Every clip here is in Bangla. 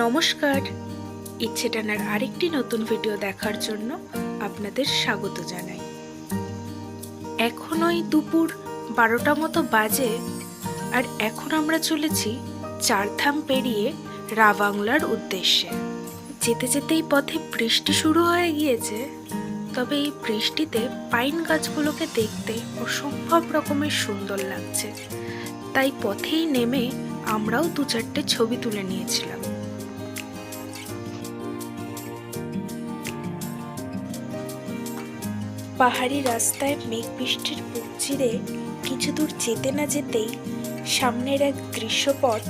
নমস্কার। ইচ্ছে টানার আরেকটি নতুন ভিডিও দেখার জন্য আপনাদের স্বাগত জানাই। এখন ওই দুপুর বারোটা মতো বাজে আর এখন আমরা চলেছি চারধাম পেরিয়ে রাবাংলার উদ্দেশ্যে। যেতে যেতেই পথে বৃষ্টি শুরু হয়ে গিয়েছে, তবে এই বৃষ্টিতে পাইন গাছগুলোকে দেখতে অসম্ভব রকমের সুন্দর লাগছে। তাই পথেই নেমে আমরাও দু চারটে ছবি তুলে নিয়েছিলাম। পাহাড়ি রাস্তায় মেঘ বৃষ্টির বুক চিরে কিছু দূর যেতে না যেতেই সামনের এক দৃশ্যপট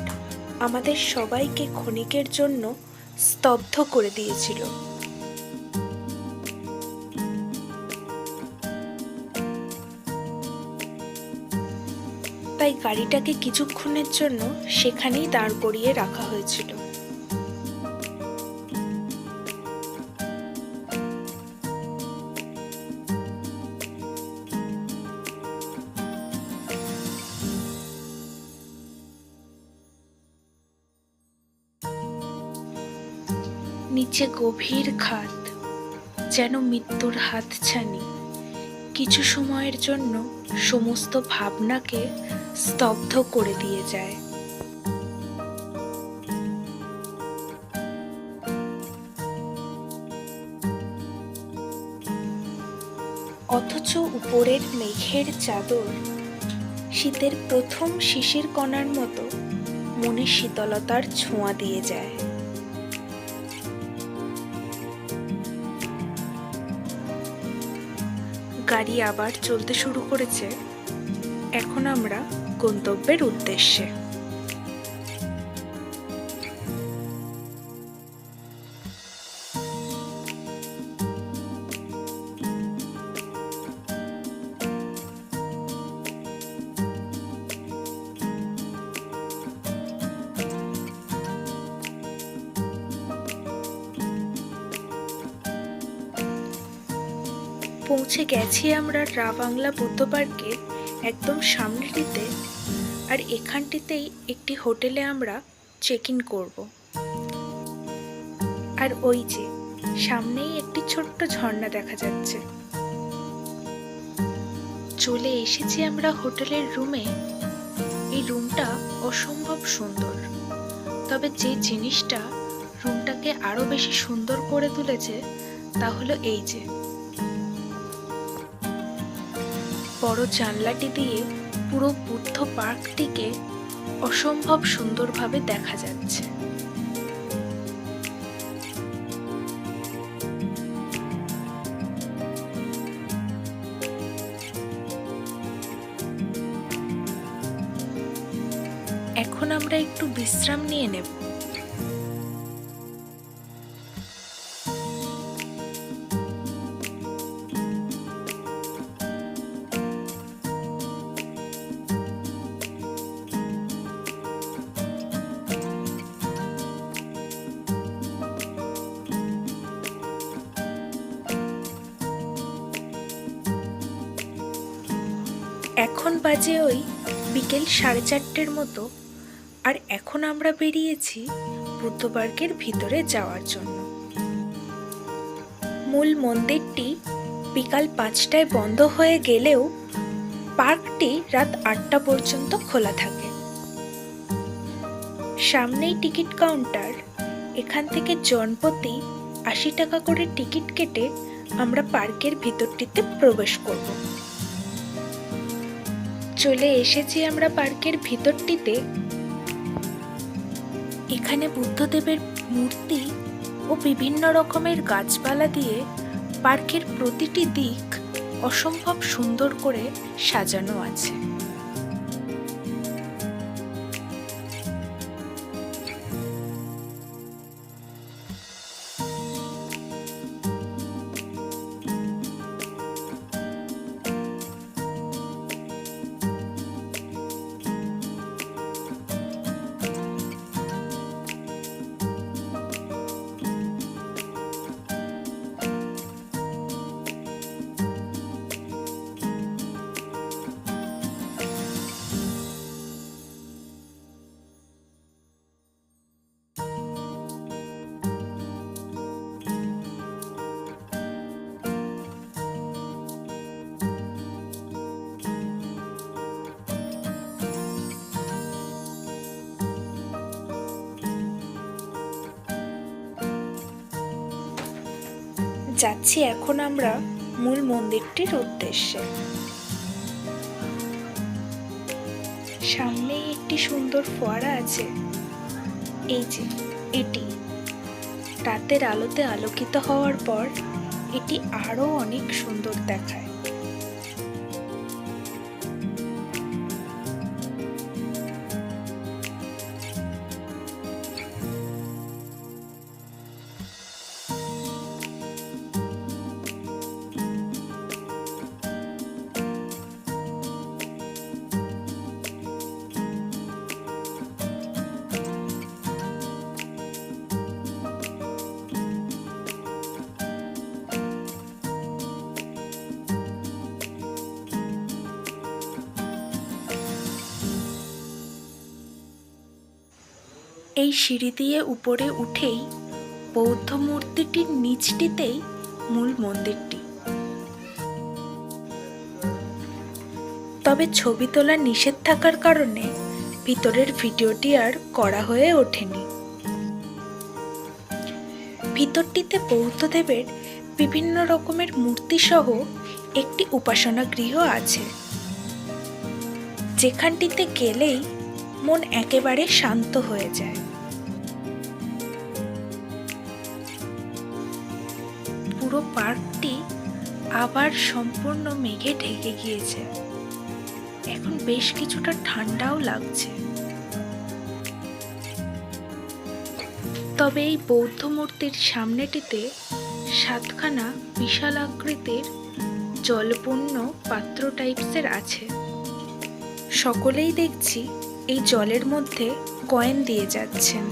আমাদের সবাইকে ক্ষণিকের জন্য স্তব্ধ করে দিয়েছিল। তাই গাড়িটাকে কিছুক্ষণের জন্য সেখানেই দাঁড় করিয়ে রাখা হয়েছিল। নিচে গভীর খাত, যেন মৃত্যুর হাতছানি। কিছু সময়ের জন্য সমস্ত ভাবনাকে স্তব্ধ করে দিয়ে যায়। অথচ উপরের মেঘের চাদর শীতের প্রথম শিশির কণার মতো মনে শীতলতার ছোঁয়া দিয়ে যায়। গাড়ি আবার চলতে শুরু করেছে। এখন আমরা গন্তব্যের উদ্দেশ্যে। পৌঁছে গেছি আমরা রাবাংলা বুদ্ধ পার্কের একদম সামনেটিতে। আর এখানটিতেই একটি হোটেলে আমরা চেক ইন করব। আর ওই যে, সামনেই একটি ছোট্ট ঝর্ণা দেখা যাচ্ছে। চলে এসেছি আমরা হোটেলের রুমে। এই রুমটা অসম্ভব সুন্দর। তবে যে জিনিসটা রুমটাকে আরও বেশি সুন্দর করে তুলেছে, তা হলো এই যে। বড় জানলাটি দিয়ে পুরো বুদ্ধ পার্কটিকে অসম্ভব সুন্দরভাবে দেখা যাচ্ছে। এখন আমরা একটু বিশ্রাম নিয়ে নেব। এখন বাজে ওই বিকেল সাড়ে চারটের মতো, আর এখন আমরা বেরিয়েছি বুদ্ধ পার্কের ভিতরে যাওয়ার জন্য। মূল মন্দিরটি বিকাল পাঁচটায় বন্ধ হয়ে গেলেও পার্কটি রাত আটটা পর্যন্ত খোলা থাকে। সামনেই টিকিট কাউন্টার, এখান থেকে জনপ্রতি আশি টাকা করে টিকিট কেটে আমরা পার্কের ভিতরটিতে প্রবেশ করব। চলে এসেছি আমরা পার্কের ভিতরটিতে। এখানে বুদ্ধদেবের মূর্তি ও বিভিন্ন রকমের গাছপালা দিয়ে পার্কের প্রতিটি দিক অসম্ভব সুন্দর করে সাজানো আছে। যাচ্ছি এখন আমরা মূল মন্দিরটির উদ্দেশ্যে। সামনেই একটি সুন্দর ফোয়ারা আছে। এই যে, এটি। রাতের আলোতে আলোকিত হওয়ার পর এটি আরও অনেক সুন্দর দেখায়। এই সিঁড়ি দিয়ে উপরে উঠেই বৌদ্ধ মূর্তিটির নিচটিতেই মূল মন্দিরটি। তবে ছবি তোলা নিষেধ থাকার কারণে ভিতরের ভিডিওটি আর করা হয়ে ওঠেনি। ভিতরটিতে বৌদ্ধদেবের বিভিন্ন রকমের মূর্তি সহ একটি উপাসনা গৃহ আছে। যেখানটিতে গেলেই মন একেবারে শান্ত হয়ে যায়। পুরো পার্কটি আবার সম্পূর্ণ মেঘে ঢেকে গিয়েছে। এখন বেশ কিছুটা ঠান্ডাও লাগছে। তবে এই বৌদ্ধ মূর্তির সামনেটিতে সাতখানা বিশাল আকৃতির জলপূর্ণ পাত্র টাইপসের আছে। সকলেই দেখছি এই জলের মধ্যে কয়েন দিয়ে যাচ্ছেন।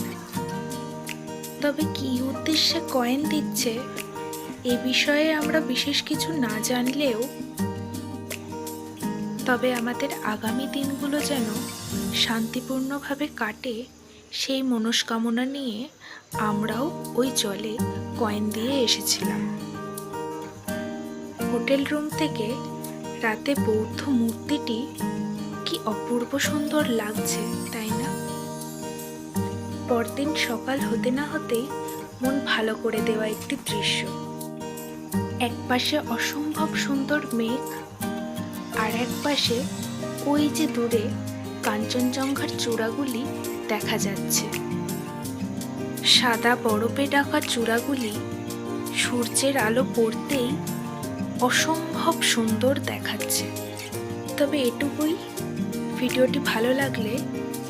তবে কি উদ্দেশ্যে কয়েন দিচ্ছে, এ বিষয়ে আমরা বিশেষ কিছু না জানলেও, তবে আমাদের আগামী দিনগুলো যেন শান্তিপূর্ণভাবে কাটে, সেই মনস্কামনা নিয়ে আমরাও ওই জলে কয়েন দিয়ে এসেছিলাম। হোটেল রুম থেকে রাতে বৌদ্ধ মূর্তিটি কি অপূর্ব সুন্দর লাগছে, তাই না? পরদিন সকাল হতে না হতেই মন ভালো করে দেওয়া একটি দৃশ্য। এক পাশে অসম্ভব সুন্দর মেঘ, আর এক পাশে ওই যে দূরে কাঞ্চনজঙ্ঘার চূড়াগুলি দেখা যাচ্ছে। সাদা বরফে ঢাকা চূড়াগুলি সূর্যের আলো পড়তেই অসম্ভব সুন্দর দেখাচ্ছে। তবে এটুকুই ভিডিওটি ভালো লাগলে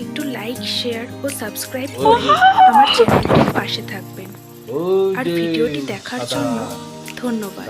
একটু লাইক শেয়ার ও সাবস্ক্রাইব করে আমার চ্যানেলটির পাশে থাকবেন। আর ভিডিওটি দেখার জন্য ধন্যবাদ।